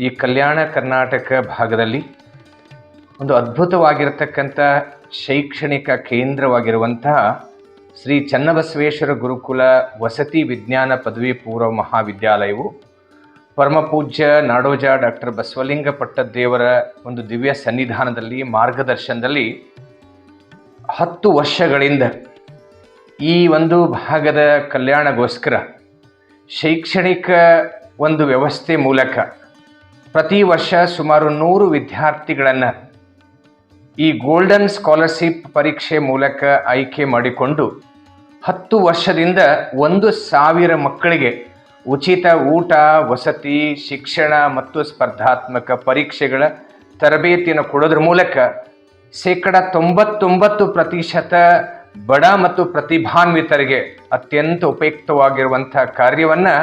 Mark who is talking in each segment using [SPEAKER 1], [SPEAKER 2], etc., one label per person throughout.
[SPEAKER 1] ಈ ಕಲ್ಯಾಣ ಕರ್ನಾಟಕ ಭಾಗದಲ್ಲಿ ಒಂದು ಅದ್ಭುತವಾಗಿರತಕ್ಕಂಥ ಶೈಕ್ಷಣಿಕ ಕೇಂದ್ರವಾಗಿರುವಂತಹ ಶ್ರೀ ಚನ್ನಬಸವೇಶ್ವರ ಗುರುಕುಲ ವಸತಿ ವಿಜ್ಞಾನ ಪದವಿ ಪೂರ್ವ ಮಹಾವಿದ್ಯಾಲಯವು ಪರಮಪೂಜ್ಯ ನಾಡೋಜ ಡಾಕ್ಟರ್ ಬಸವಲಿಂಗ ಪಟ್ಟದ್ದೇವರ ಒಂದು ದಿವ್ಯ ಸನ್ನಿಧಾನದಲ್ಲಿ, ಮಾರ್ಗದರ್ಶನದಲ್ಲಿ ಹತ್ತು ವರ್ಷಗಳಿಂದ ಈ ಒಂದು ಭಾಗದ ಕಲ್ಯಾಣಗೋಸ್ಕರ ಶೈಕ್ಷಣಿಕ ಒಂದು ವ್ಯವಸ್ಥೆ ಮೂಲಕ ಪ್ರತಿ ವರ್ಷ ಸುಮಾರು ನೂರು ವಿದ್ಯಾರ್ಥಿಗಳನ್ನು ಈ ಗೋಲ್ಡನ್ ಸ್ಕಾಲರ್ಶಿಪ್ ಪರೀಕ್ಷೆ ಮೂಲಕ ಆಯ್ಕೆ ಮಾಡಿಕೊಂಡು ಹತ್ತು ವರ್ಷದಿಂದ ಒಂದು ಸಾವಿರ ಮಕ್ಕಳಿಗೆ ಉಚಿತ ಊಟ, ವಸತಿ, ಶಿಕ್ಷಣ ಮತ್ತು ಸ್ಪರ್ಧಾತ್ಮಕ ಪರೀಕ್ಷೆಗಳ ತರಬೇತಿಯನ್ನು ಕೊಡೋದ್ರ ಮೂಲಕ ಶೇಕಡ ತೊಂಬತ್ತೊಂಬತ್ತು ಪ್ರತಿಶತ ಬಡ ಮತ್ತು ಪ್ರತಿಭಾನ್ವಿತರಿಗೆ ಅತ್ಯಂತ ಉಪಯುಕ್ತವಾಗಿರುವಂಥ ಕಾರ್ಯವನ್ನು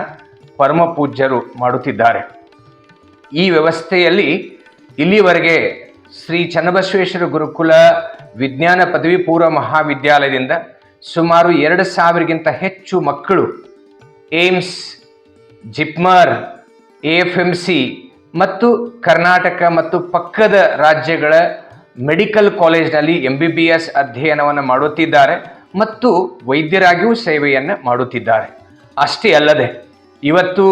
[SPEAKER 1] ಪರಮಪೂಜ್ಯರು ಮಾಡುತ್ತಿದ್ದಾರೆ. ಈ ವ್ಯವಸ್ಥೆಯಲ್ಲಿ ಇಲ್ಲಿವರೆಗೆ ಶ್ರೀ ಚನ್ನಬಸವೇಶ್ವರ ಗುರುಕುಲ ವಿಜ್ಞಾನ ಪದವಿ ಪೂರ್ವ ಮಹಾವಿದ್ಯಾಲಯದಿಂದ ಸುಮಾರು ಎರಡು ಸಾವಿರಗಿಂತ ಹೆಚ್ಚು ಮಕ್ಕಳು AIIMS, JIPMER, A F M C ಮತ್ತು ಕರ್ನಾಟಕ ಮತ್ತು ಪಕ್ಕದ ರಾಜ್ಯಗಳ ಮೆಡಿಕಲ್ ಕಾಲೇಜ್ನಲ್ಲಿ ಎಂ ಬಿ ಬಿ ಎಸ್ ಅಧ್ಯಯನವನ್ನು ಮಾಡುತ್ತಿದ್ದಾರೆ ಮತ್ತು ವೈದ್ಯರಾಗಿಯೂ ಸೇವೆಯನ್ನು ಮಾಡುತ್ತಿದ್ದಾರೆ. ಅಷ್ಟೇ ಅಲ್ಲದೆ, ಇವತ್ತು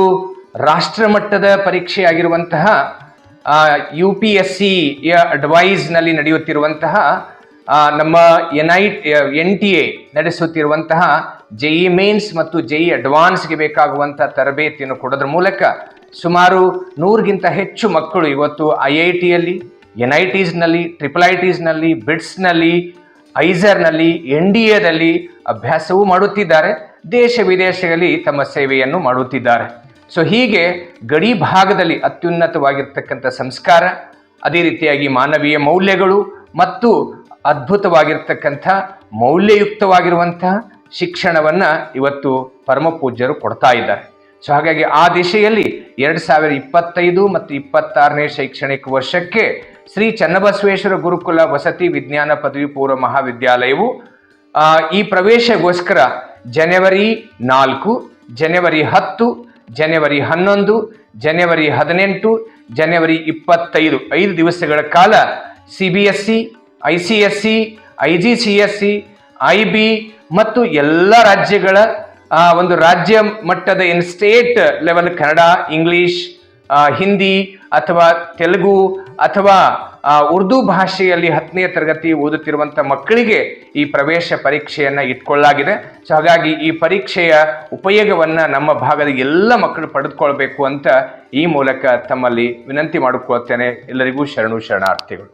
[SPEAKER 1] ರಾಷ್ಟ್ರಮಟ್ಟದ ಪರೀಕ್ಷೆಯಾಗಿರುವಂತಹ ಯು ಪಿ ಎಸ್ ಸಿಯ ಅಡ್ವೈಸ್ನಲ್ಲಿ ನಡೆಯುತ್ತಿರುವಂತಹ ನಮ್ಮ N I N T A ನಡೆಸುತ್ತಿರುವಂತಹ JEE Mains ಮತ್ತು ಜೆಇ ಅಡ್ವಾನ್ಸ್ಗೆ ಬೇಕಾಗುವಂಥ ತರಬೇತಿಯನ್ನು ಕೊಡೋದ್ರ ಮೂಲಕ ಸುಮಾರು ನೂರಿಗಿಂತ ಹೆಚ್ಚು ಮಕ್ಕಳು ಇವತ್ತು ಐ ಐ ಟಿಯಲ್ಲಿ ಎನ್ ಐ ಟಿಸ್ನಲ್ಲಿ ಟ್ರಿಪಲ್ ಐ ನಲ್ಲಿ ಬಿಟ್ಸ್ನಲ್ಲಿ ಐಸರ್ನಲ್ಲಿ ಎನ್ ಡಿ ಎದಲ್ಲಿ ಅಭ್ಯಾಸವೂ ಮಾಡುತ್ತಿದ್ದಾರೆ. ದೇಶ ವಿದೇಶಗಳಲ್ಲಿ ತಮ್ಮ ಸೇವೆಯನ್ನು ಮಾಡುತ್ತಿದ್ದಾರೆ. ಸೊ ಹೀಗೆ ಗಡಿ ಭಾಗದಲ್ಲಿ ಅತ್ಯುನ್ನತವಾಗಿರ್ತಕ್ಕಂಥ ಸಂಸ್ಕಾರ, ಅದೇ ರೀತಿಯಾಗಿ ಮಾನವೀಯ ಮೌಲ್ಯಗಳು ಮತ್ತು ಅದ್ಭುತವಾಗಿರ್ತಕ್ಕಂಥ ಮೌಲ್ಯಯುಕ್ತವಾಗಿರುವಂತಹ ಶಿಕ್ಷಣವನ್ನು ಇವತ್ತು ಪರಮಪೂಜ್ಯರು ಕೊಡ್ತಾ ಇದ್ದಾರೆ. ಸೊ ಹಾಗಾಗಿ ಆ ದಿಶೆಯಲ್ಲಿ ಎರಡು ಸಾವಿರ ಇಪ್ಪತ್ತೈದು ಮತ್ತು ಇಪ್ಪತ್ತಾರನೇ ಶೈಕ್ಷಣಿಕ ವರ್ಷಕ್ಕೆ ಶ್ರೀ ಚನ್ನಬಸವೇಶ್ವರ ಗುರುಕುಲ ವಸತಿ ವಿಜ್ಞಾನ ಪದವಿ ಪೂರ್ವ ಮಹಾವಿದ್ಯಾಲಯವು ಈ ಪ್ರವೇಶಗೋಸ್ಕರ ಜನವರಿ ನಾಲ್ಕು, ಜನವರಿ ಹತ್ತು ಜನವರಿ ಹನ್ನೊಂದು, ಜನವರಿ ಹದಿನೆಂಟು, ಜನವರಿ ಇಪ್ಪತ್ತೈದು. ಐದು ದಿವಸಗಳ ಕಾಲ C B S C I C S C I G C S C I B ಮತ್ತು ಎಲ್ಲ ರಾಜ್ಯಗಳ ಒಂದು ರಾಜ್ಯ ಮಟ್ಟದ in state level Kannada English Hindi ಅಥವಾ ತೆಲುಗು ಅಥವಾ ಉರ್ದು ಭಾಷೆಯಲ್ಲಿ ಹತ್ತನೇ ತರಗತಿ ಓದುತ್ತಿರುವಂಥ ಮಕ್ಕಳಿಗೆ ಈ ಪ್ರವೇಶ ಪರೀಕ್ಷೆಯನ್ನು ಇಟ್ಕೊಳ್ಳಲಾಗಿದೆ. ಸೊ ಹಾಗಾಗಿ ಈ ಪರೀಕ್ಷೆಯ ಉಪಯೋಗವನ್ನು ನಮ್ಮ ಭಾಗದ ಎಲ್ಲ ಮಕ್ಕಳು ಪಡೆದುಕೊಳ್ಬೇಕು ಅಂತ ಈ ಮೂಲಕ ತಮ್ಮಲ್ಲಿ ವಿನಂತಿ ಮಾಡಿಕೊಳ್ತೇನೆ. ಎಲ್ಲರಿಗೂ ಶರಣು ಶರಣಾರ್ಥಿಗಳು.